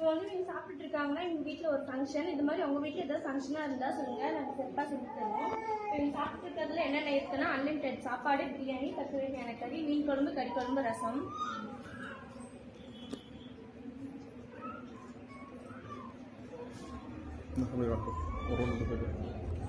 இப்போ வந்து நீங்கள் சாப்பிட்டு இருக்காங்கன்னா எங்கள் வீட்டில் ஒரு ஃபங்க்ஷன் இது மாதிரி உங்கள் வீட்டில் ஏதாவது ஃபங்க்ஷனாக இருந்தால் சொல்லுங்கள் நாங்கள் சிறப்பாக செஞ்சு தருவோம் இப்போ நீங்கள் சாப்பிட்டு இருக்கிறதுல என்னென்ன இருக்குன்னா அன்லிமிட்டெட் சாப்பாடு பிரியாணி கத்திரிக்காய் எனக்கறி மீன் குழம்பு கறி குழம்பு ரசம். ஒரு